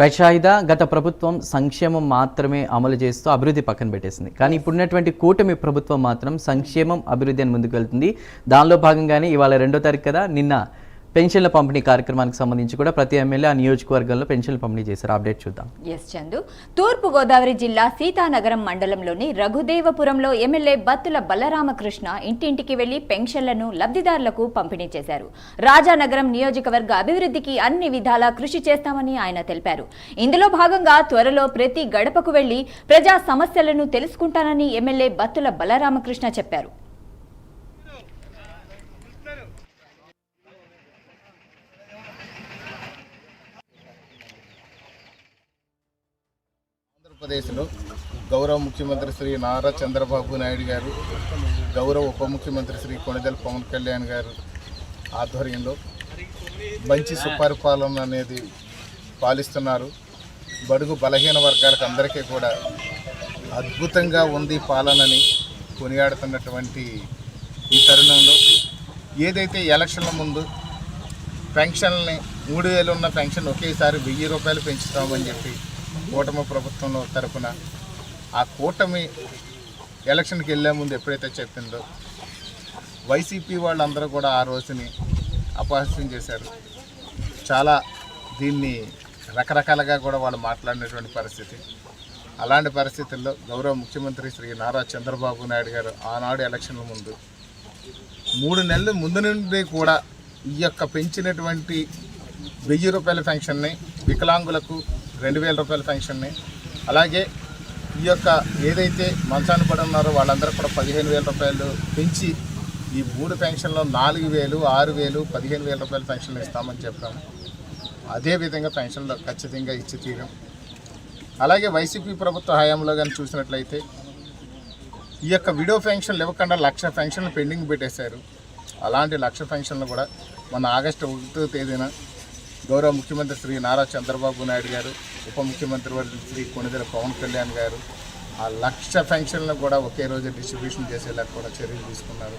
ప్రచాయిద గత ప్రభుత్వం సంక్షేమం మాత్రమే అమలు చేస్తూ అభివృద్ధి పక్కన పెట్టేసింది. కానీ ఇప్పుడున్నటువంటి కూటమి ప్రభుత్వం మాత్రం సంక్షేమం అభివృద్ధి అని ముందుకు వెళ్తుంది దానిలో భాగంగానే ఇవాళ రెండో తారీఖు కదా నిన్న పెన్షన్ల పంపిణీ కార్యక్రమానికి సంబంధించి కూడా ప్రతి ఎమ్మెల్యే ఆ నియోజకవర్గంలో పెన్షన్లు పంపిణీ చేశారు. అప్డేట్ చూద్దాం. ఎస్ చందు. తూర్పు గోదావరి జిల్లా సీతానగరం మండలంలోని రఘుదేవపురంలో ఎమ్మెల్యే బత్తుల బలరామకృష్ణ ఇంటింటికి వెళ్ళి పెన్షన్లను లబ్ధిదారులకు పంపిణీ చేశారు. రాజానగరం నియోజకవర్గ అభివృద్ధికి అన్ని విధాలా కృషి చేస్తామని ఆయన తెలిపారు. ఇందులో భాగంగా త్వరలో ప్రతి గడపకు వెళ్ళి ప్రజా సమస్యలను తెలుసుకుంటానని ఎమ్మెల్యే బత్తుల బలరామకృష్ణ చెప్పారు. ఆంధ్రప్రదేశ్లో గౌరవ ముఖ్యమంత్రి శ్రీ నారా చంద్రబాబు నాయుడు గారు గౌరవ ఉప ముఖ్యమంత్రి శ్రీ కొణిదెల పవన్ కళ్యాణ్ గారు ఆధ్వర్యంలో మంచి సుపరిపాలన అనేది పాలిస్తున్నారు. బడుగు బలహీన వర్గాలకు అందరికీ కూడా అద్భుతంగా ఉంది పాలనని కొనియాడుతున్నటువంటి ఈ తరుణంలో ఏదైతే ఎలక్షన్ల ముందు పెన్షన్ని మూడు వేలు ఉన్న పెన్షన్ ఒకేసారి వెయ్యి రూపాయలు పెంచుతామని చెప్పి కూటమి ప్రభుత్వంలో తరఫున ఆ కూటమి ఎలక్షన్కి వెళ్ళే ముందు ఎప్పుడైతే చెప్పిందో వైసీపీ వాళ్ళందరూ కూడా ఆ రోజుని అపహాస్యం చేశారు. చాలా దీన్ని రకరకాలుగా కూడా వాళ్ళు మాట్లాడినటువంటి పరిస్థితి. అలాంటి పరిస్థితుల్లో గౌరవ ముఖ్యమంత్రి శ్రీ నారా చంద్రబాబు నాయుడు గారు ఆనాడు ఎలక్షన్ల ముందు మూడు నెలల ముందు నుండి కూడా ఈ యొక్క పెంచినటువంటి వెయ్యి రూపాయల పెన్షన్ని వికలాంగులకు రెండు వేల రూపాయల పెన్షన్ని అలాగే ఈ యొక్క ఏదైతే మంచాన్ని పడి ఉన్నారో వాళ్ళందరూ కూడా పదిహేను వేల రూపాయలు పెంచి ఈ మూడు పెన్షన్లో నాలుగు వేలు ఆరు వేలు పదిహేను వేల రూపాయల పెన్షన్లు ఇస్తామని చెప్పాము. అదేవిధంగా పెన్షన్లు ఖచ్చితంగా ఇచ్చి తీరాం. అలాగే వైసీపీ ప్రభుత్వ హయాంలో కానీ చూసినట్లయితే ఈ యొక్క విడో పెన్షన్లు ఇవ్వకుండా లక్ష పెన్షన్లు పెండింగ్ పెట్టేశారు. అలాంటి లక్ష పెన్షన్లు కూడా మన ఆగస్టు ఒకటో తేదీన గౌరవ ముఖ్యమంత్రి శ్రీ నారా చంద్రబాబు నాయుడు గారు ఉప ముఖ్యమంత్రి వర్యులు శ్రీ కొణిదెల పవన్ కళ్యాణ్ గారు ఆ లక్ష పెన్షన్లను కూడా ఒకే రోజు డిస్ట్రిబ్యూషన్ చేసేలా కూడా చర్యలు తీసుకున్నారు.